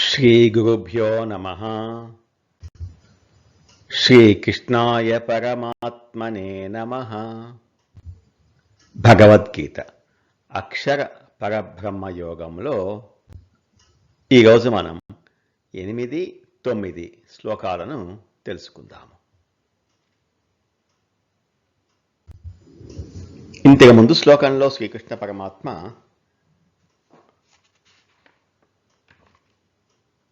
శ్రీగురుభ్యో నమ శ్రీకృష్ణాయ పరమాత్మనే నమ భగవద్గీత అక్షర పరబ్రహ్మ యోగంలో ఈరోజు మనం ఎనిమిది తొమ్మిది శ్లోకాలను తెలుసుకుందాము. ఇంతకు ముందు శ్లోకంలో శ్రీకృష్ణ పరమాత్మ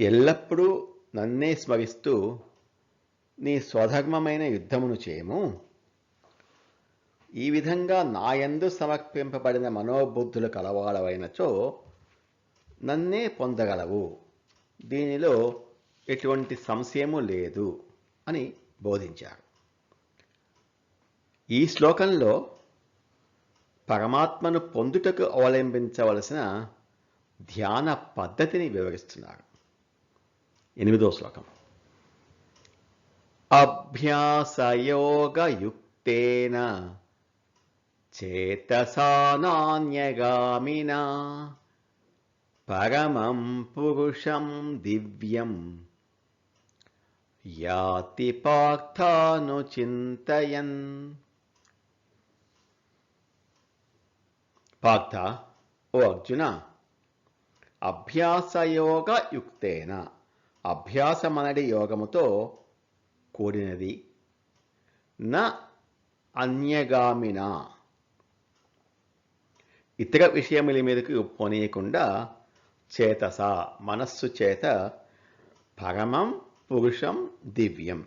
ఎల్లప్పుడూ నన్నే స్మరిస్తూ నీ స్వధర్మమైన యుద్ధమును చేయము. ఈ విధంగా నాయందు సమర్పింపబడిన మనోబుద్ధులు కలవాడవైనచో నన్నే పొందగలవు. దీనిలో ఎటువంటి సంశయము లేదు అని బోధించారు. ఈ శ్లోకంలో పరమాత్మను పొందుటకు అవలంబించవలసిన ధ్యాన పద్ధతిని వివరిస్తున్నారు. ఎనిమిదో శ్లోకం. అభ్యాసయోగయుక్తేన చేతసానాన్యగామినా పరమం పురుషం దివ్యం యాతి పార్థానుచింతయన్ పార్థ ఓ అర్జున అభ్యాసయోగయుక్తేన అభ్యాసమనడి యోగముతో కూడినది. న అన్యగామిన. ఇతర విషయముల మీదకు పోనీయకుండా చేతస మనస్సు చేత పరమం పురుషం దివ్యం.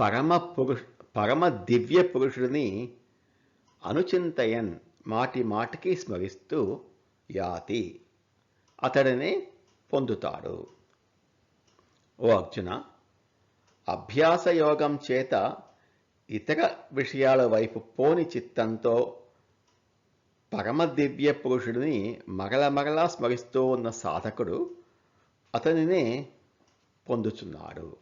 పరమ పురుష పరమ దివ్య పురుషుడిని అనుచింతయన్ మాటి మాటికి స్మరిస్తూ యాతి. అతడిని పొందుతాడు. ఓ అర్జున అభ్యాస యోగం చేత ఇతర విషయాల వైపు పోని చిత్తంతో పరమ దివ్య పురుషుడిని మగల మగలా స్మరిస్తూ ఉన్న సాధకుడు అతనినే పొందుచున్నాడు.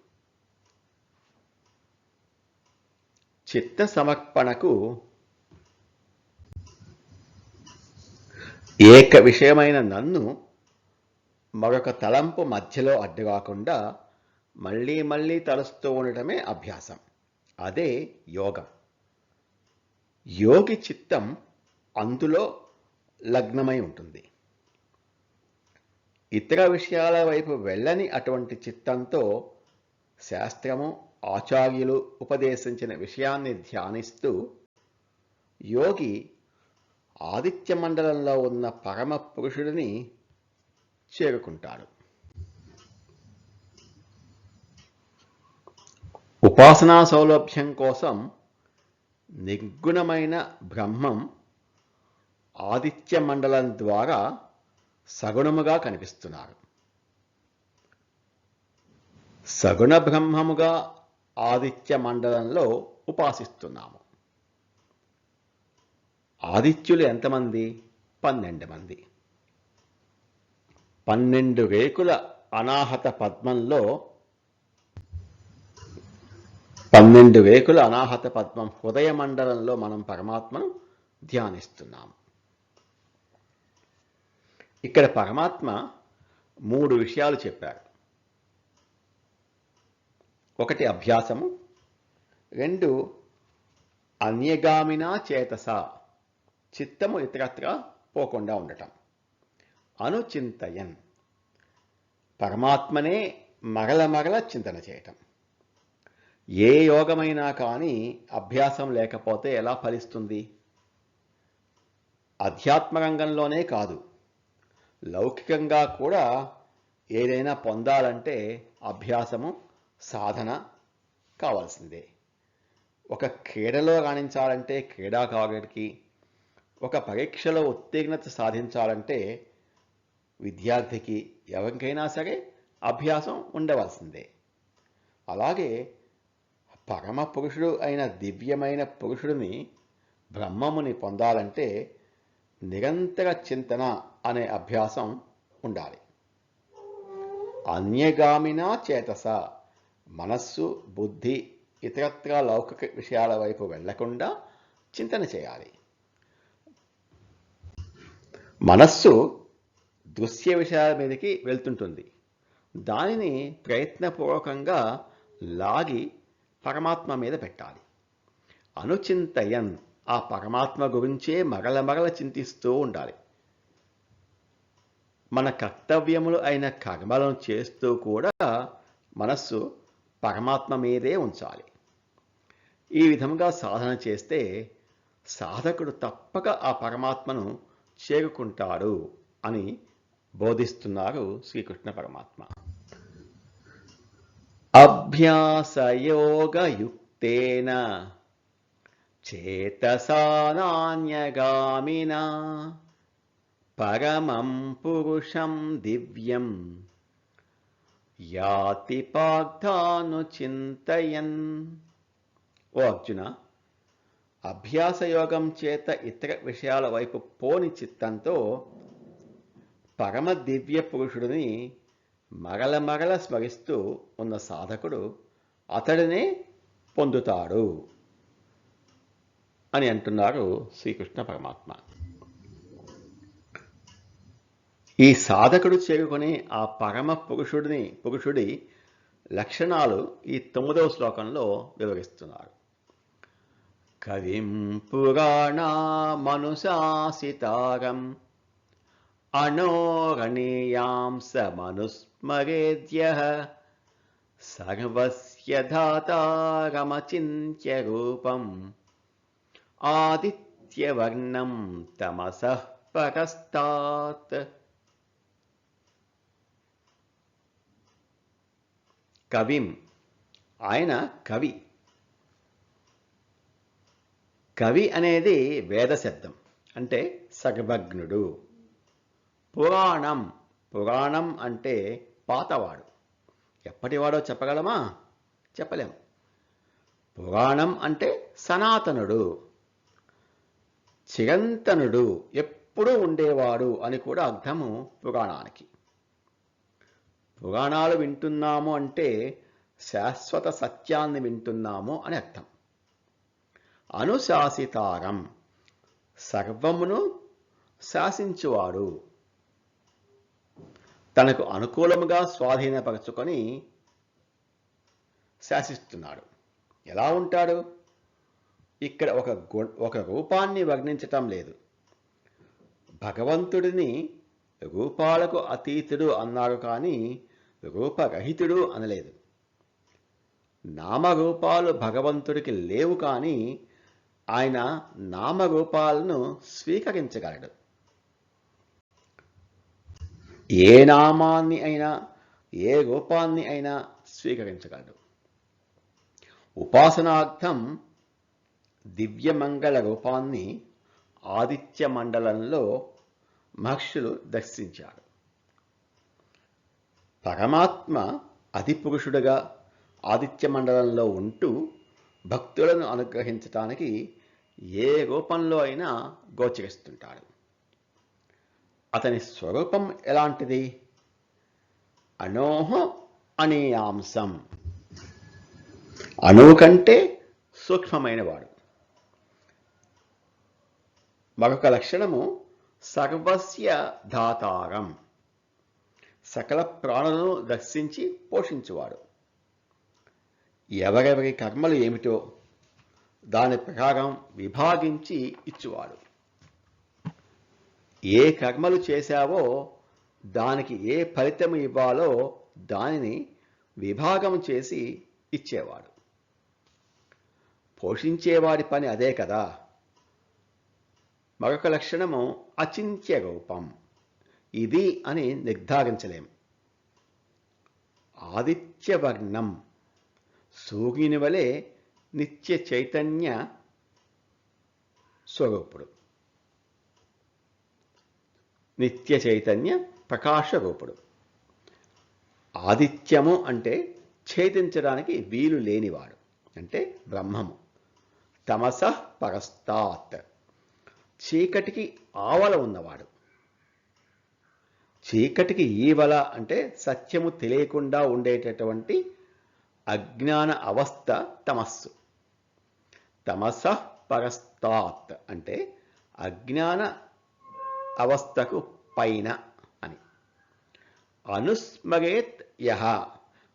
చిత్త సమర్పణకు ఏక విషయమైన నన్ను మరొక తలంపు మధ్యలో అడ్డుకాకుండా మళ్ళీ మళ్ళీ తలుస్తూ ఉండటమే అభ్యాసం. అదే యోగం. యోగి చిత్తం అందులో లగ్నమై ఉంటుంది. ఇతర విషయాల వైపు వెళ్ళని అటువంటి చిత్తంతో శాస్త్రము ఆచార్యులు ఉపదేశించిన విషయాన్ని ధ్యానిస్తూ యోగి ఆదిత్య మండలంలో ఉన్న పరమ పురుషుడిని చేరుకుంటాడు. ఉపాసనా సౌలభ్యం కోసం నిర్గుణమైన బ్రహ్మం ఆదిత్య మండలం ద్వారా సగుణముగా కనిపిస్తున్నారు. సగుణ బ్రహ్మముగా ఆదిత్య మండలంలో ఉపాసిస్తున్నాము. ఆదిత్యులు ఎంతమంది? పన్నెండు మంది. పన్నెండు రేకుల అనాహత పద్మంలో పన్నెండు వేకుల అనాహత పద్మం హృదయ మండలంలో మనం పరమాత్మను ధ్యానిస్తున్నాం. ఇక్కడ పరమాత్మ మూడు విషయాలు చెప్పారు ఒకటి అభ్యాసము రెండు అన్యగామినా చేతస చిత్తము ఇతరత్ర పోకుండా ఉండటం. అనుచింతయన్. పరమాత్మనే మగల మగల చింతన చేయటం. ఏ యోగమైనా కానీ అభ్యాసం లేకపోతే ఎలా ఫలిస్తుంది? అధ్యాత్మ రంగంలోనే కాదు. లౌకికంగా కూడా ఏదైనా పొందాలంటే అభ్యాసము సాధన కావాల్సిందే. ఒక క్రీడలో రాణించాలంటే క్రీడాకారుడికి ఒక పరీక్షలో ఉత్తీర్ణత సాధించాలంటే విద్యార్థికి ఎవరికైనా సరే అభ్యాసం ఉండవలసిందే. అలాగే పరమ పురుషుడు అయిన దివ్యమైన పురుషుడిని బ్రహ్మముని పొందాలంటే నిరంతర చింతన అనే అభ్యాసం ఉండాలి. అన్యగామినా చేతస మనస్సు బుద్ధి ఇతరత్ర లౌకిక విషయాల వైపు వెళ్ళకుండా చింతన చేయాలి. మనస్సు దృశ్య విషయాల మీదకి వెళ్తుంటుంది. దానిని ప్రయత్నపూర్వకంగా లాగి పరమాత్మ మీద పెట్టాలి. అనుచింతయన్ ఆ పరమాత్మ గురించే మరల మరల చింతిస్తూ ఉండాలి. మన కర్తవ్యములు అయిన కర్మలను చేస్తూ కూడా మనస్సు పరమాత్మ మీదే ఉంచాలి. ఈ విధంగా సాధన చేస్తే సాధకుడు తప్పక ఆ పరమాత్మను చేరుకుంటాడు అని బోధిస్తున్నారు శ్రీకృష్ణ పరమాత్మ. అభ్యాసయోగయుక్తేన చేతసానాన్యగామిన పరమం పురుషం దివ్యం యాతి పార్థానుచింతయన్ ఓ అర్జున అభ్యాసయోగం చేత ఇతర విషయాల వైపు పోని చిత్తంతో పరమ దివ్య పురుషుడిని మగల మగల స్మరిస్తూ ఉన్న సాధకుడు అతడినే పొందుతాడు అని అంటున్నారు శ్రీకృష్ణ పరమాత్మ. ఈ సాధకుడు చేరుకునే ఆ పరమ పురుషుడిని పురుషుడి లక్షణాలు ఈ తొమ్మిదవ శ్లోకంలో వివరిస్తున్నారు. కవిం పురాణామనుశాసితారం అణోరణీయాంసమనుస్మరేద్య సర్వస్య ధాతారమచింత్య రూపం ఆదిత్యవర్ణం తమసః పరస్తాత్ కవిం ఆయన కవి. కవి అనేది వేదశబ్దం అంటే సర్వజ్ఞుడు. పురాణం. పురాణం అంటే పాతవాడు. ఎప్పటివాడో చెప్పగలమా? చెప్పలేం. పురాణం అంటే సనాతనుడు. చిరంతనుడు ఎప్పుడూ ఉండేవాడు అని కూడా అర్థము పురాణానికి. పురాణాలు వింటున్నాము అంటే శాశ్వత సత్యాన్ని వింటున్నాము అని అర్థం. అనుశాసితారం. సర్వమును శాసించువాడు. తనకు అనుకూలముగా స్వాధీనపరచుకొని శాసిస్తున్నాడు. ఎలా ఉంటాడు? ఇక్కడ ఒక గు- ఒక రూపాన్ని వర్ణించటం లేదు. భగవంతుడిని రూపాలకు అతీతుడు అన్నారు కానీ రూపరహితుడు అనలేదు. నామరూపాలు భగవంతుడికి లేవు కానీ ఆయన నామరూపాలను స్వీకరించగలడు. ఏ నామాన్ని అయినా ఏ రూపాన్ని అయినా స్వీకరించగలడు. ఉపాసనార్థం దివ్యమంగళ రూపాన్ని ఆదిత్య మండలంలో మహర్షులు దర్శించారు. పరమాత్మ అధిపురుషుడుగా ఆదిత్య మండలంలో ఉంటూ భక్తులను అనుగ్రహించటానికి ఏ రూపంలో అయినా గోచరిస్తుంటాడు. అతని స్వరూపం ఎలాంటిది? అనోహ అంశం. అణువు కంటే సూక్ష్మమైనవాడు. మరొక లక్షణము సర్వస్య ధాతారం సకల ప్రాణులను దర్శించి పోషించువాడు. ఎవరెవరి కర్మలు ఏమిటో దాని ప్రకారం విభాగించి ఇచ్చువాడు. ఏ కర్మలు చేశావో దానికి ఏ ఫలితం ఇవ్వాలో దానిని విభాగం చేసి ఇచ్చేవాడు. పోషించేవాడి పని అదే కదా. మరొక లక్షణము అచింత్య రూపం. ఇది అని నిర్ధారించలేం. ఆదిత్యవర్ణం సూర్యుని వలె నిత్య చైతన్య స్వరూపుడు. నిత్య చైతన్య ప్రకాశ రూపుడు. ఆదిత్యము అంటే ఛేదించడానికి వీలు లేనివాడు అంటే బ్రహ్మము. తమస పరస్తాత్. చీకటికి ఆవల ఉన్నవాడు. చీకటికి ఈవల అంటే సత్యము తెలియకుండా ఉండేటటువంటి అజ్ఞాన అవస్థ తమస్సు. తమస పరస్తాత్ అంటే అజ్ఞాన అవస్థకు పైన అని. అనుస్మరేత్ యహ.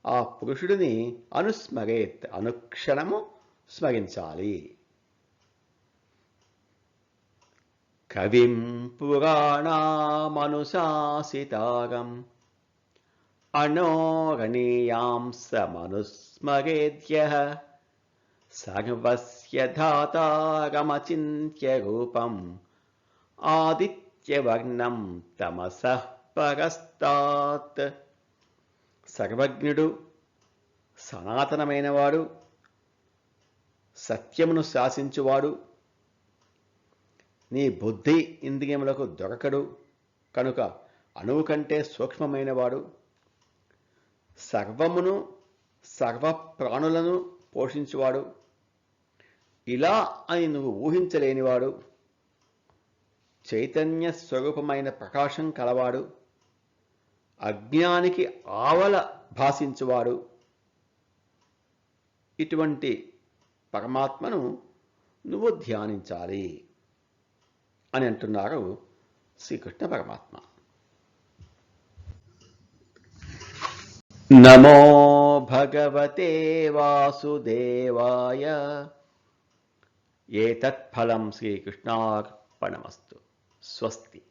ఆ పురుషుడిని అనుస్మరేత్ అనుక్షణము స్మరించాలి. కవిం పురాణామనుశాసితారం అనోరణీయాంసమనుస్మరేద్య సర్వస్య ధాతారమచింత్య రూపం నిత్యవర్ణం తమస పరస్తాత్. సర్వజ్ఞుడు సనాతనమైనవాడు సత్యమును శాసించువాడు. నీ బుద్ధి ఇంద్రియములకు దొరకడు కనుక అణువు కంటే సూక్ష్మమైనవాడు. సర్వమును సర్వ ప్రాణులను పోషించువాడు. ఇలా అని నువ్వు ఊహించలేనివాడు. చైతన్య స్వరూపమైన ప్రకాశం కలవాడు. అజ్ఞానికి ఆవల భాషించువాడు. ఇటువంటి పరమాత్మను నువ్వు ధ్యానించాలి అని అంటున్నారు శ్రీకృష్ణ పరమాత్మ. నమో భగవతే వాసుదేవాయ. ఏతత్ఫలం శ్రీకృష్ణార్పణమస్తు. स्वस्ति।